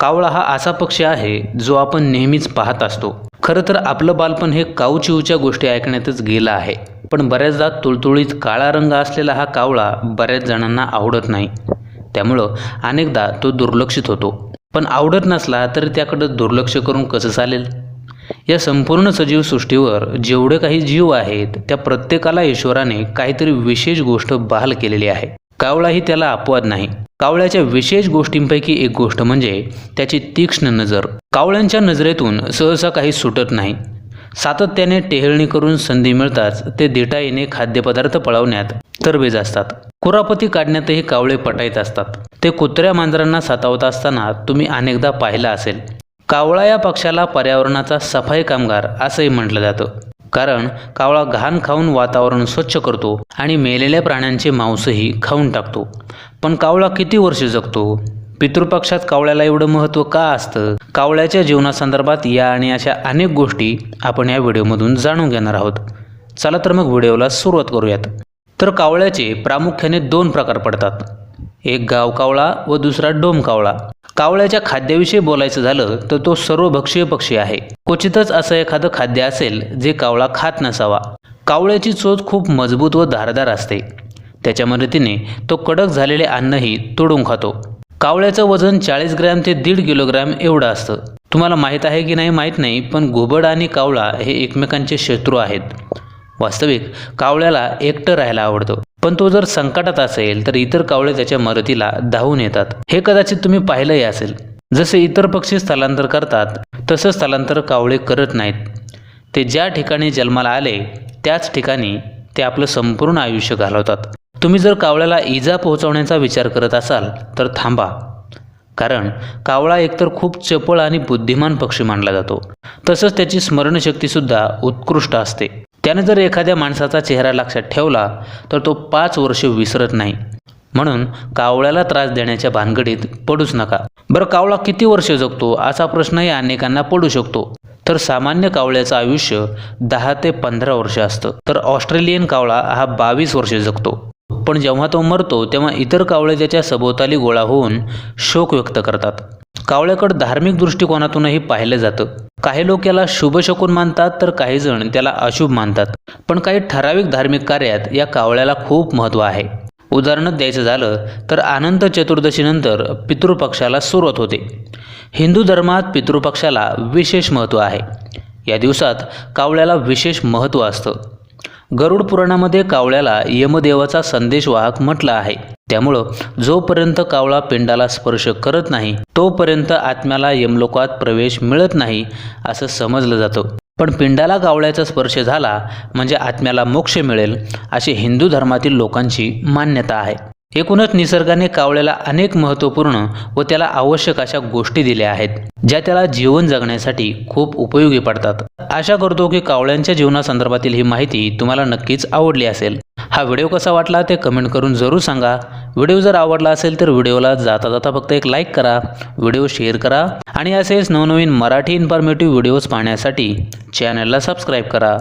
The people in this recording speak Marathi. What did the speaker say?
कावळा हा असा पक्षी आहे जो आपण नेहमीच पाहत असतो. खरं तर आपलं बालपण हे काऊचिऊच्या गोष्टी ऐकण्यातच गेलं आहे. पण बऱ्याचदा तुळतुळीत काळा रंग असलेला हा कावळा बऱ्याच जणांना आवडत नाही. त्यामुळं अनेकदा तो दुर्लक्षित होतो. पण आवडत नसला तर त्याकडं दुर्लक्ष करून कसं चालेल? या संपूर्ण सजीव सृष्टीवर जेवढे काही जीव आहेत त्या प्रत्येकाला ईश्वराने काहीतरी विशेष गोष्ट बहाल केलेली आहे. कावळाही त्याला अपवाद नाही. कावळ्याच्या विशेष गोष्टींपैकी एक गोष्ट म्हणजे त्याची तीक्ष्ण नजर. कावळ्यांच्या नजरेतून सहसा काही सुटत नाही. सातत्याने टेहळणी करून संधी मिळताच ते देटाईने खाद्यपदार्थ पळवण्यात तरबेज असतात. कुरापती काढण्यातही कावळे पटायत असतात. ते कुत्र्या मांजरांना सातावत असताना तुम्ही अनेकदा पाहिला असेल. कावळा या पक्षाला पर्यावरणाचा सफाई कामगार असंही म्हटलं जातं. कारण कावळा घाण खाऊन वातावरण स्वच्छ करतो आणि मेलेल्या प्राण्यांचे मांसही खाऊन टाकतो. पण कावळा किती वर्ष जगतो? पितृपक्षात कावळ्याला एवढं महत्त्व का असतं? कावळ्याच्या जीवनासंदर्भात या आणि अशा अनेक गोष्टी आपण या व्हिडिओमधून जाणून घेणार आहोत. चला तर मग व्हिडिओला सुरुवात करूयात. तर कावळ्याचे प्रामुख्याने दोन प्रकार पडतात. एक गाव कावळा व दुसरा डोम कावळा. कावळ्याच्या खाद्याविषयी बोलायचं झालं तर तो सर्वभक्षीय पक्षी आहे. क्वचितच असं एखादं खाद्य असेल जे कावळा खात नसावा. कावळ्याची चोच खूप मजबूत व धारदार असते. त्याच्या मदतीने तो कडक झालेले अन्नही तोडून खातो. कावळ्याचं वजन चाळीस ग्रॅम ते दीड किलोग्रॅम एवढं असतं. तुम्हाला माहीत आहे की नाही माहीत नाही पण घुबड आणि कावळा हे एकमेकांचे शत्रू आहेत. वास्तविक कावळ्याला एकटं राहायला आवडतं. पण तो जर संकटात असेल तर इतर कावळे त्याच्या मदतीला धावून येतात. हे कदाचित तुम्ही पाहिलंही असेल. जसे इतर पक्षी स्थलांतर करतात तसं स्थलांतर कावळे करत नाहीत. ते ज्या ठिकाणी जन्माला आले त्याच ठिकाणी ते आपलं संपूर्ण आयुष्य घालवतात. तुम्ही जर कावळ्याला इजा पोहोचवण्याचा विचार करत असाल तर थांबा. कारण कावळा एकतर खूप चपळ आणि बुद्धिमान पक्षी मानला जातो. तसंच त्याची स्मरणशक्तीसुद्धा उत्कृष्ट असते. त्याने जर एखाद्या माणसाचा चेहरा लक्षात ठेवला तर तो पाच वर्ष विसरत नाही. म्हणून कावळ्याला त्रास देण्याच्या भानगडीत पडूच नका. बरं कावळा किती वर्ष जगतो असा प्रश्नही अनेकांना पडू शकतो. तर सामान्य कावळ्याचं आयुष्य दहा ते पंधरा वर्ष असतं. तर ऑस्ट्रेलियन कावळा हा बावीस वर्ष जगतो. पण जेव्हा तो मरतो तेव्हा इतर कावळे त्याच्या सभोवताली गोळा होऊन शोक व्यक्त करतात. कावळ्याकडं धार्मिक दृष्टिकोनातूनही पाहिलं जातं. काही लोक याला शुभ शकून मानतात तर काही जण त्याला अशुभ मानतात. पण काही ठराविक धार्मिक कार्यात या कावळ्याला खूप महत्त्व आहे. उदाहरणच द्यायचं झालं तर अनंत चतुर्दशीनंतर पितृपक्षाला सुरुवात होते. हिंदू धर्मात पितृपक्षाला विशेष महत्त्व आहे. या दिवसात कावळ्याला विशेष महत्त्व असतं. गरुड पुराणामध्ये कावळ्याला यमदेवाचा संदेशवाहक म्हटलं आहे. त्यामुळं जोपर्यंत कावळा पिंडाला स्पर्श करत नाही तोपर्यंत आत्म्याला यमलोकात प्रवेश मिळत नाही असं समजलं जातं. पण पिंडाला कावळ्याचा स्पर्श झाला म्हणजे आत्म्याला मोक्ष मिळेल अशी हिंदू धर्मातील लोकांची मान्यता आहे. एकूणच निसर्गाने कावळ्याला अनेक महत्त्वपूर्ण व त्याला आवश्यक अशा गोष्टी दिल्या आहेत ज्या त्याला जीवन जगण्यासाठी खूप उपयोगी पडतात. आशा करतो की कावळ्यांच्या जीवनासंदर्भातील ही माहिती तुम्हाला नक्कीच आवडली असेल. हा व्हिडिओ कसा वाटला ते कमेंट करून जरूर सांगा. व्हिडिओ जर आवडला असेल तर व्हिडिओला जाता जाता फक्त एक लाईक करा व्हिडिओ शेअर करा आणि असेच नवनवीन मराठी इन्फॉर्मेटिव्ह व्हिडिओज पाहण्यासाठी चॅनलला सबस्क्राईब करा.